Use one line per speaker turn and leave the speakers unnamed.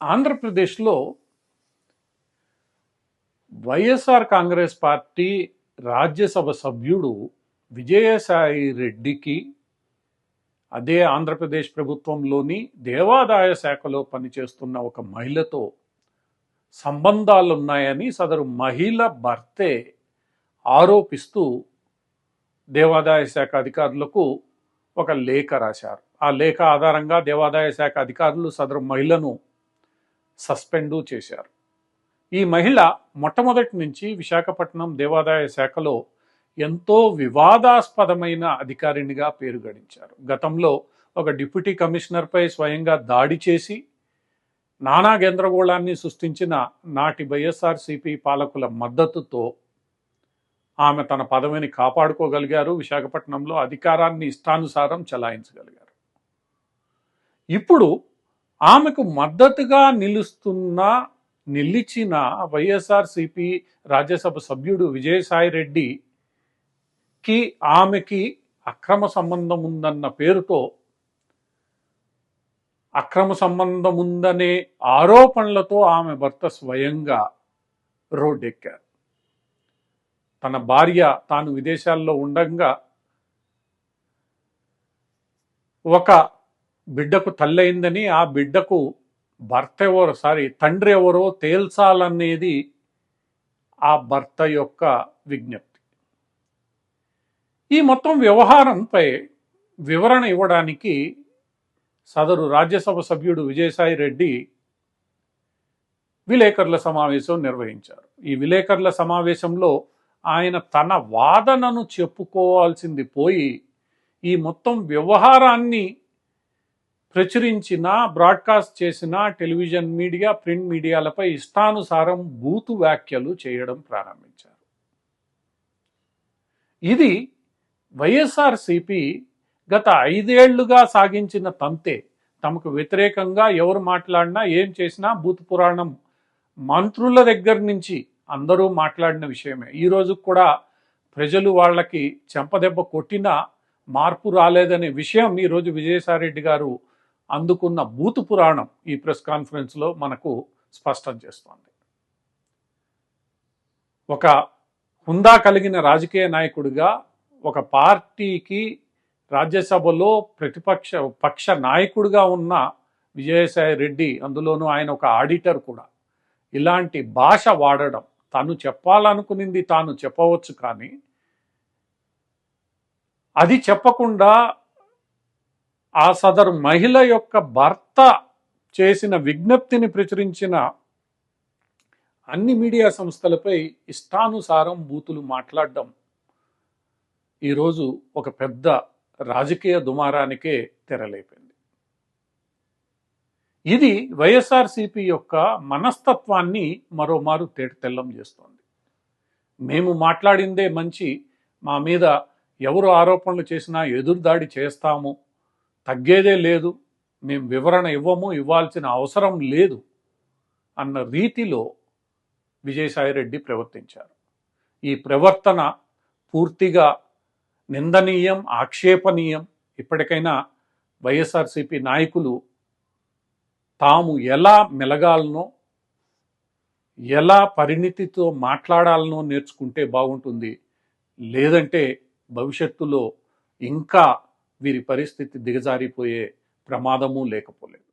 ఆంధ్రప్రదేశ్లో వైఎస్ఆర్ కాంగ్రెస్ పార్టీ రాజ్యసభ సభ్యుడు విజయసాయి రెడ్డికి అదే ఆంధ్రప్రదేశ్ ప్రభుత్వంలోని దేవాదాయ శాఖలో పనిచేస్తున్న ఒక మహిళతో సంబంధాలున్నాయని సదరు మహిళ భర్తే ఆరోపిస్తూ దేవాదాయ శాఖ అధికారులకు ఒక లేఖ రాశారు. ఆ లేఖ ఆధారంగా దేవాదాయ శాఖ అధికారులు సదరు మహిళను సస్పెండు చేశారు. ఈ మహిళ మొట్టమొదటి నుంచి విశాఖపట్నం దేవాదాయ శాఖలో ఎంతో వివాదాస్పదమైన అధికారినిగా పేరు గడించారు. గతంలో ఒక డిప్యూటీ కమిషనర్పై స్వయంగా దాడి చేసి నానా గందరగోళాన్ని సృష్టించిన నాటి వైఎస్ఆర్సీపీ పాలకుల మద్దతుతో ఆమె తన పదవిని కాపాడుకోగలిగారు. విశాఖపట్నంలో అధికారాన్ని ఇష్టానుసారం చలాయించగలిగారు. ఇప్పుడు ఆమెకు మద్దతుగా నిలుస్తున్న నిలిచిన వైఎస్ఆర్సిపి రాజ్యసభ సభ్యుడు విజయసాయి రెడ్డికి ఆమెకి అక్రమ సంబంధం ఉందన్న పేరుతో అక్రమ సంబంధం ఉందనే ఆరోపణలతో ఆమె భర్త స్వయంగా రోడ్డెక్కారు. తన భార్య తాను విదేశాల్లో ఉండగా ఒక బిడ్డకు తల్లయిందని ఆ బిడ్డకు భర్త ఎవరో సారీ తండ్రి ఎవరో తేల్చాలనేది ఆ భర్త యొక్క విజ్ఞప్తి. ఈ మొత్తం వ్యవహారంపై వివరణ ఇవ్వడానికి సదరు రాజ్యసభ సభ్యుడు విజయసాయి రెడ్డి విలేకరుల సమావేశం నిర్వహించారు. ఈ విలేకరుల సమావేశంలో ఆయన తన వాదనను చెప్పుకోవాల్సింది పోయి ఈ మొత్తం వ్యవహారాన్ని ప్రచురించిన బ్రాడ్కాస్ట్ చేసిన టెలివిజన్ మీడియా ప్రింట్ మీడియాలపై ఇష్టానుసారం బూతు వ్యాఖ్యలు చేయడం ప్రారంభించారు. ఇది వైఎస్ఆర్సిపి గత ఐదేళ్ళుగా సాగించిన తంతే. తమకు వ్యతిరేకంగా ఎవరు మాట్లాడినా ఏం చేసినా బూత్ పురాణం మంత్రుల దగ్గర నుంచి అందరూ మాట్లాడిన విషయమే. ఈరోజు కూడా ప్రజలు వాళ్ళకి చెంపదెబ్బ కొట్టినా మార్పు రాలేదనే విషయం ఈరోజు విజయసాయిరెడ్డి గారు అందుకున్న బూతు పురాణం ఈ ప్రెస్ కాన్ఫరెన్స్లో మనకు స్పష్టం చేస్తోంది. ఒక హుందా కలిగిన రాజకీయ నాయకుడిగా ఒక పార్టీకి రాజ్యసభలో ప్రతిపక్ష పక్ష నాయకుడిగా ఉన్న విజయసాయి రెడ్డి అందులోనూ ఆయన ఒక ఆడిటర్ కూడా. ఇలాంటి భాష వాడడం తను చెప్పాలనుకునింది తాను చెప్పవచ్చు కానీ అది చెప్పకుండా ఆ సదరు మహిళ యొక్క భర్త చేసిన విజ్ఞప్తిని ప్రచురించిన అన్ని మీడియా సంస్థలపై ఇష్టానుసారం బూతులు మాట్లాడడం. ఈరోజు ఒక పెద్ద రాజకీయ దుమారానికే తెరలేపింది. ఇది వైఎస్ఆర్సిపి యొక్క మనస్తత్వాన్ని మరోమారు తేటతెల్లం చేస్తోంది. మేము మాట్లాడిందే మంచి మా మీద ఎవరు ఆరోపణలు చేసినా ఎదురుదాడి చేస్తాము తగ్గేదే లేదు. మేము వివరణ ఇవ్వము ఇవ్వాల్సిన అవసరం లేదు అన్న రీతిలో విజయసాయిరెడ్డి ప్రవర్తించారు. ఈ ప్రవర్తన పూర్తిగా నిందనీయం ఆక్షేపణీయం ఇప్పటికైనా వైఎస్ఆర్సిపి నాయకులు తాము ఎలా మెలగాలనో ఎలా పరిణితితో మాట్లాడాలనో నేర్చుకుంటే బాగుంటుంది. లేదంటే భవిష్యత్తులో ఇంకా వీరి పరిస్థితి దిగజారిపోయే ప్రమాదము లేకపోలేదు.